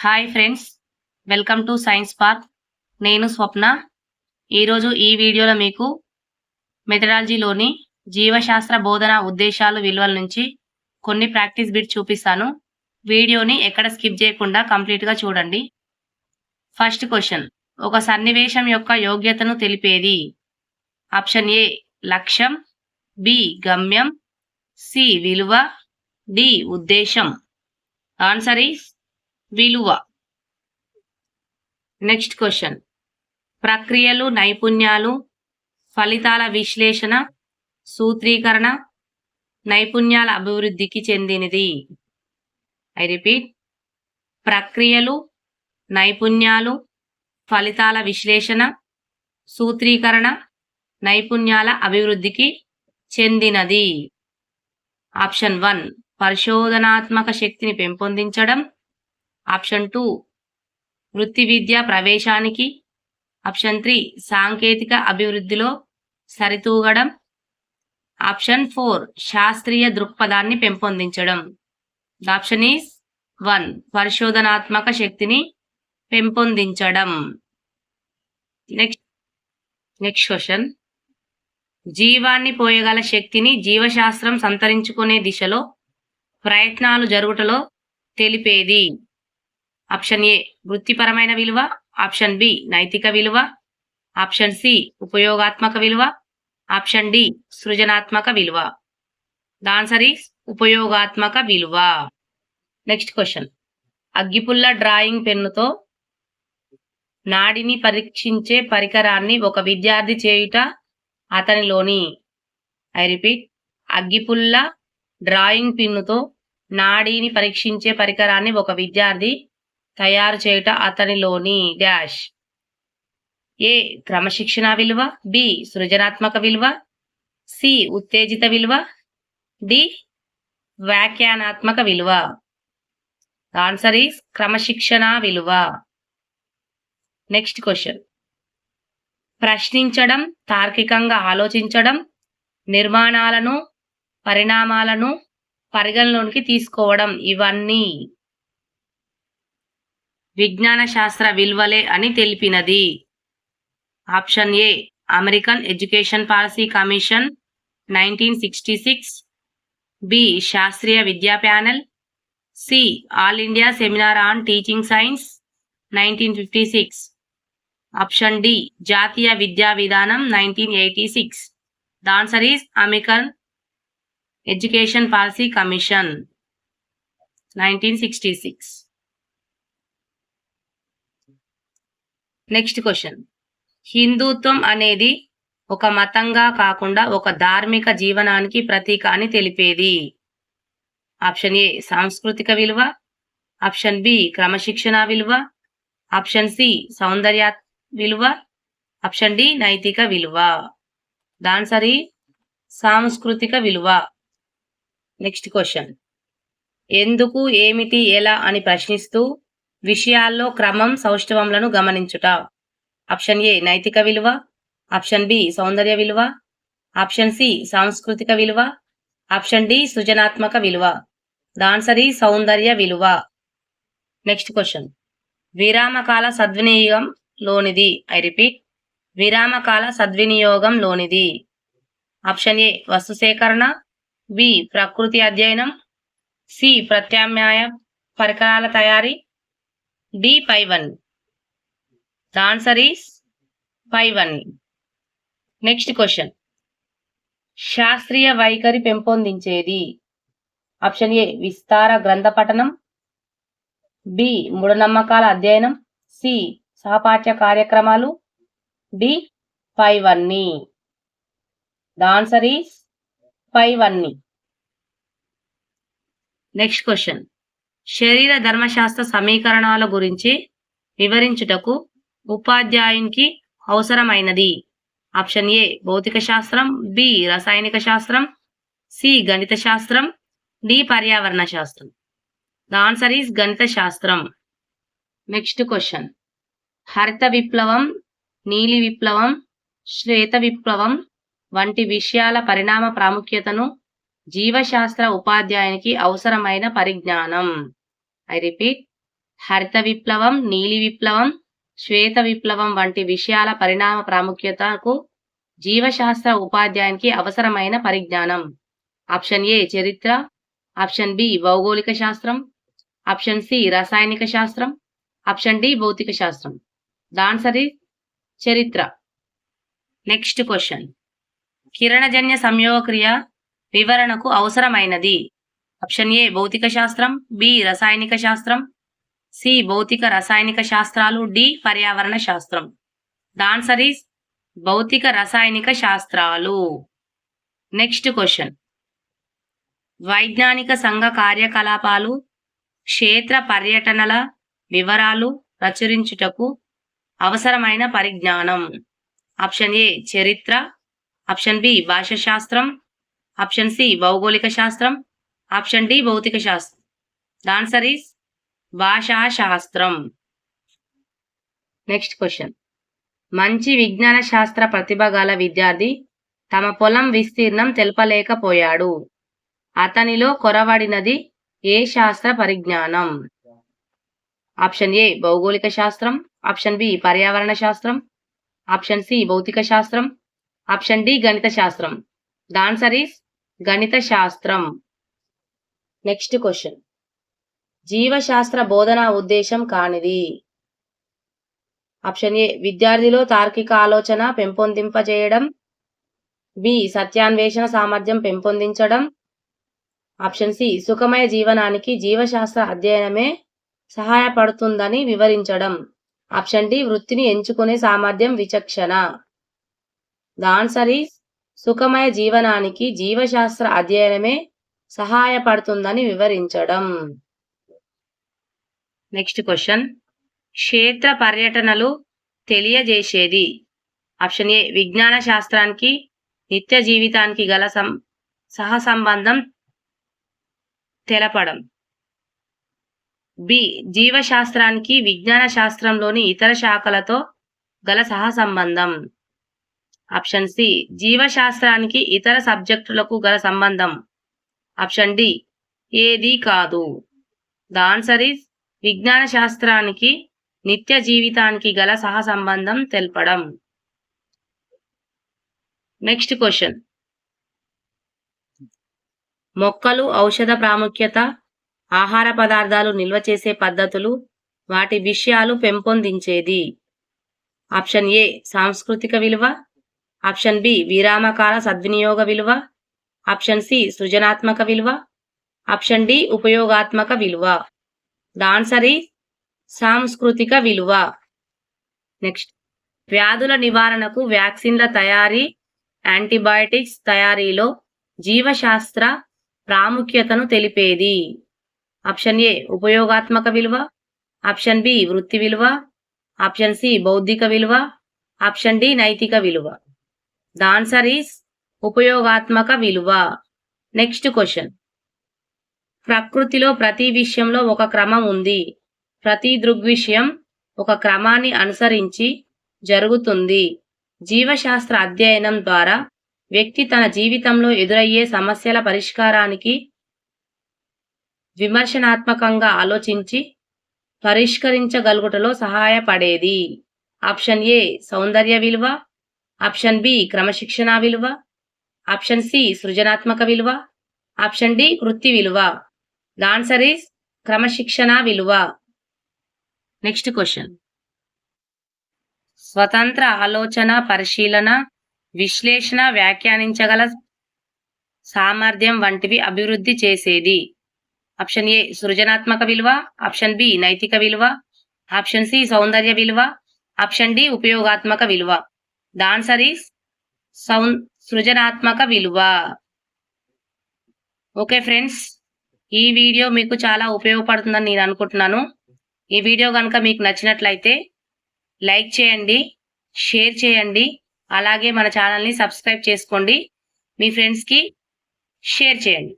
Hi friends welcome to science park నేను స్వప్న. ఈరోజు ఈ వీడియోలో మీకు మెథడాలజీలోని జీవశాస్త్ర బోధన ఉద్దేశాలు విలువల నుంచి కొన్ని ప్రాక్టీస్ బిట్ చూపిస్తాను. వీడియోని ఎక్కడ స్కిప్ చేయకుండా కంప్లీట్గా చూడండి. First question. ఒక సన్నివేశం యొక్క యోగ్యతను తెలిపేది? ఆప్షన్ ఏ లక్ష్యం. బి గమ్యం. సి విలువ. డి ఉద్దేశం. ఆన్సర్ ఈస్ విలువ. నెక్స్ట్ క్వశ్చన్ ప్రక్రియలు నైపుణ్యాలు ఫలితాల విశ్లేషణ సూత్రీకరణ నైపుణ్యాల అభివృద్ధికి చెందినది. ఐ రిపీట్ ప్రక్రియలు నైపుణ్యాలు ఫలితాల విశ్లేషణ సూత్రీకరణ నైపుణ్యాల అభివృద్ధికి చెందినది. ఆప్షన్ వన్ పరిశోధనాత్మక శక్తిని పెంపొందించడం ఆప్షన్ టూ వృత్తి విద్య ప్రవేశానికి. ఆప్షన్ త్రీ సాంకేతిక అభివృద్ధిలో సరితూగడం. ఆప్షన్ ఫోర్ శాస్త్రీయ దృక్పథాన్ని పెంపొందించడం. ఆప్షన్ ఈస్ వన్ పరిశోధనాత్మక శక్తిని పెంపొందించడం. నెక్స్ట్ నెక్స్ట్ క్వశ్చన్ జీవాన్ని పోయగల శక్తిని జీవశాస్త్రం సంతరించుకునే దిశలో ప్రయత్నాలు జరుగుటలో తెలిపేది? ఆప్షన్ ఏ వృత్తిపరమైన విలువ. ఆప్షన్ బి నైతిక విలువ. ఆప్షన్ సి ఉపయోగాత్మక విలువ. ఆప్షన్ డి సృజనాత్మక విలువ. ద ఆన్సర్ ఈస్ ఉపయోగాత్మక విలువ. నెక్స్ట్ క్వశ్చన్ అగ్గిపుల్ల డ్రాయింగ్ పెన్నుతో నాడిని పరీక్షించే పరికరాన్ని ఒక విద్యార్థి చేయుట అతనిలోని. ఐ రిపీట్ అగ్గిపుల్ల డ్రాయింగ్ పిన్నుతో నాడీని పరీక్షించే పరికరాన్ని ఒక విద్యార్థి తయారు చేయుట అతనిలోని డాష్. ఏ క్రమశిక్షణ విలువ? బి సృజనాత్మక విలువ. సి ఉత్తేజిత విలువ. డి వ్యాఖ్యానాత్మక విలువ. ఆన్సర్ ఈస్ క్రమశిక్షణ విలువ. నెక్స్ట్ క్వశ్చన్ ప్రశ్నించడం తార్కికంగా ఆలోచించడం నిర్మాణాలను పరిణామాలను పరిగణలోనికి తీసుకోవడం ఇవన్నీ. విజ్ఞాన శాస్త్ర విలువలే అని తెలిపినది. Option A American education policy commission nineteen sixty six. B శాస్త్రీయ విద్యా panel. C all India seminar on teaching science nineteen fifty six. Option D జాతీయ విద్యా విధానం nineteen eighty six. The answer is American education policy commission nineteen sixty six. Next question హిందుత్వం అనేది ఒక మతంగా కాకుండా ఒక ధార్మిక జీవనానికి ప్రతీక అని తెలిపేది. ఆప్షన్ ఏ సాంస్కృతిక విలువ. ఆప్షన్ బి క్రమశిక్షణ విలువ. ఆప్షన్ సి సౌందర్య విలువ. ఆప్షన్ డి నైతిక విలువ. దాన్సరి సాంస్కృతిక విలువ. నెక్స్ట్ క్వశ్చన్ ఎందుకు ఏమిటి ఎలా అని ప్రశ్నిస్తూ విషయాల్లో క్రమం సౌష్ఠవంలను గమనించుట. ఆప్షన్ ఏ నైతిక విలువ. ఆప్షన్ బి సౌందర్య విలువ. ఆప్షన్ సి సాంస్కృతిక విలువ. ఆప్షన్ డి సృజనాత్మక విలువ. దాన్సరి సౌందర్య విలువ. నెక్స్ట్ క్వశ్చన్ విరామకాల సద్వినియోగం లోనిది. ఐ రిపీట్ విరామకాల సద్వినియోగం లోనిది. ఆప్షన్ ఏ వస్తు సేకరణ. బి ప్రకృతి అధ్యయనం. సి ప్రత్యామ్నాయ పరికరాల తయారీ. డి పై వన్ ద ఆన్సర్ ఈస్ పై వన్ నెక్స్ట్ క్వశ్చన్ శాస్త్రీయ వైఖరి పెంపొందించేది. ఆప్షన్ ఏ విస్తార గ్రంథ పఠనం. బి మూఢనమ్మకాల అధ్యయనం. సి సహపాఠ్య కార్యక్రమాలు. డి పై వన్ని ద ఆన్సర్ ఈస్ పై వన్ని నెక్స్ట్ క్వశ్చన్ శరీర ధర్మశాస్త్ర సమీకరణాల గురించి వివరించుటకు ఉపాధ్యాయునికి అవసరమైనది. ఆప్షన్ ఏ భౌతిక శాస్త్రం బి రసాయనిక శాస్త్రం సి గణిత శాస్త్రం డి పర్యావరణ శాస్త్రం ద ఆన్సర్ ఈస్ గణిత శాస్త్రం నెక్స్ట్ క్వశ్చన్ హరిత విప్లవం నీలి విప్లవం శ్వేత విప్లవం వంటి విషయాల పరిణామ ప్రాముఖ్యతను జీవశాస్త్ర ఉపాధ్యాయునికి అవసరమైన పరిజ్ఞానం. ఐ రిపీట్ హరిత విప్లవం నీలి విప్లవం శ్వేత విప్లవం వంటి విషయాల పరిణామ ప్రాముఖ్యతకు జీవశాస్త్ర ఉపాధ్యాయునికి అవసరమైన పరిజ్ఞానం. ఆప్షన్ ఏ చరిత్ర. ఆప్షన్ బి భౌగోళిక శాస్త్రం. ఆప్షన్ సి రసాయనిక శాస్త్రం. ఆప్షన్ డి భౌతిక శాస్త్రం. దాన్సరి చరిత్ర. నెక్స్ట్ క్వశ్చన్ కిరణజన్య సంయోగక్రియ వివరణకు అవసరమైనది. ఆప్షన్ ఏ భౌతిక శాస్త్రం బి రసాయనిక శాస్త్రం సి భౌతిక రసాయనిక శాస్త్రాలు డి పర్యావరణ శాస్త్రం దాన్సర్ ఈస్ భౌతిక రసాయనిక శాస్త్రాలు నెక్స్ట్ క్వశ్చన్ వైజ్ఞానిక సంఘ కార్యకలాపాలు క్షేత్ర పర్యటనల వివరాలు ప్రచురించుటకు అవసరమైన పరిజ్ఞానం. ఆప్షన్ ఏ చరిత్ర. ఆప్షన్ బి భాషా శాస్త్రం ఆప్షన్ సి భౌగోళిక శాస్త్రం ఆప్షన్ డి భౌతిక శాస్త్రం. దాన్సర్ ఈస్ భాషా శాస్త్రం నెక్స్ట్ క్వశ్చన్ మంచి విజ్ఞాన శాస్త్ర ప్రతిభ గల విద్యార్థి తమ పొలం విస్తీర్ణం తెలపలేకపోయాడు. అతనిలో కొరవడినది ఏ శాస్త్ర పరిజ్ఞానం? ఆప్షన్ ఏ భౌగోళిక శాస్త్రం. ఆప్షన్ బి పర్యావరణ శాస్త్రం. ఆప్షన్ సి భౌతిక శాస్త్రం. ఆప్షన్ డి గణిత శాస్త్రం. దాన్సర్ ఈస్ గణిత శాస్త్రం. నెక్స్ట్ క్వశ్చన్ జీవశాస్త్ర బోధనా ఉద్దేశం కానిది? ఆప్షన్ ఏ విద్యార్థిలో తార్కిక ఆలోచన పెంపొందింపజేయడం. బి సత్యాన్వేషణ సామర్థ్యం పెంపొందించడం. ఆప్షన్ సి సుఖమయ జీవనానికి జీవశాస్త్ర అధ్యయనమే సహాయపడుతుందని వివరించడం. ఆప్షన్ డి వృత్తిని ఎంచుకునే సామర్థ్యం విచక్షణ. ద ఆన్సర్ ఈస్ సుఖమయ జీవనానికి జీవశాస్త్ర అధ్యయనమే సహాయపడుతుందని వివరించడం. Next question. క్షేత్ర పర్యటనలు తెలియజేసేది? ఆప్షన్ ఏ విజ్ఞాన శాస్త్రానికి నిత్య జీవితానికి గల సం సహసంబంధం తెలపడం. బి జీవశాస్త్రానికి విజ్ఞాన శాస్త్రంలోని ఇతర శాఖలతో గల సహసంబంధం. ఆప్షన్ సి జీవశాస్త్రానికి ఇతర సబ్జెక్టులకు గల సంబంధం. ఆప్షన్ డి ఏది కాదు. ద ఆన్సర్ ఇస్ విజ్ఞాన శాస్త్రానికి నిత్య జీవితానికి గల సహసంబంధం తెలపడం. Next question. మొక్కలు ఔషధ ప్రాముఖ్యత ఆహార పదార్థాలు నిల్వ చేసే పద్ధతులు వాటి విషయాలు పెంపొందించేది. ఆప్షన్ ఏ సాంస్కృతిక విలువ. ఆప్షన్ బి విరామకాల సద్వినియోగ విలువ. ఆప్షన్ సి సృజనాత్మక విలువ. ఆప్షన్ డి ఉపయోగాత్మక విలువ. ద ఆన్సర్ ఈ సాంస్కృతిక విలువ. నెక్స్ట్ వ్యాధుల నివారణకు వ్యాక్సిన్ల తయారీ యాంటీబయాటిక్స్ తయారీలో జీవశాస్త్ర ప్రాముఖ్యతను తెలిపేది. ఆప్షన్ ఏ ఉపయోగాత్మక విలువ. ఆప్షన్ బి వృత్తి విలువ. ఆప్షన్ సి బౌద్ధిక విలువ. ఆప్షన్ డి నైతిక విలువ. ద ఆన్సర్ ఈస్ ఉపయోగాత్మక విలువ. నెక్స్ట్ క్వశ్చన్ ప్రకృతిలో ప్రతి విషయంలో ఒక క్రమం ఉంది. ప్రతి దృగ్విషయం ఒక క్రమాన్ని అనుసరించి జరుగుతుంది. జీవశాస్త్ర అధ్యయనం ద్వారా వ్యక్తి తన జీవితంలో ఎదురయ్యే సమస్యల పరిష్కారానికి విమర్శనాత్మకంగా ఆలోచించి పరిష్కరించగలుగుటలో సహాయపడేది. ఆప్షన్ ఏ సౌందర్య విలువ. ఆప్షన్ బి క్రమశిక్షణ విలువ. ఆప్షన్ సి సృజనాత్మక విలువ. ఆప్షన్ డి వృత్తి విలువ. ద ఆన్సర్ ఈస్ క్రమశిక్షణ విలువ. నెక్స్ట్ క్వశ్చన్ స్వతంత్ర ఆలోచన పరిశీలన విశ్లేషణ వ్యాఖ్యానించగల సామర్థ్యం వంటివి అభివృద్ధి చేసేది. ఆప్షన్ ఏ సృజనాత్మక విలువ. ఆప్షన్ బి నైతిక విలువ. ఆప్షన్ సి సౌందర్య విలువ. ఆప్షన్ డి ఉపయోగాత్మక విలువ. ద ఆన్సర్ ఈస్ సౌ సృజనాత్మక విలువ. ఓకే ఫ్రెండ్స్ ఈ వీడియో మీకు చాలా ఉపయోగపడుతుందని నేను అనుకుంటున్నాను. ఈ వీడియో కనుక మీకు నచ్చినట్లయితే లైక్ చేయండి షేర్ చేయండి అలాగే మన ఛానల్ని సబ్స్క్రైబ్ చేసుకోండి. మీ ఫ్రెండ్స్కి షేర్ చేయండి.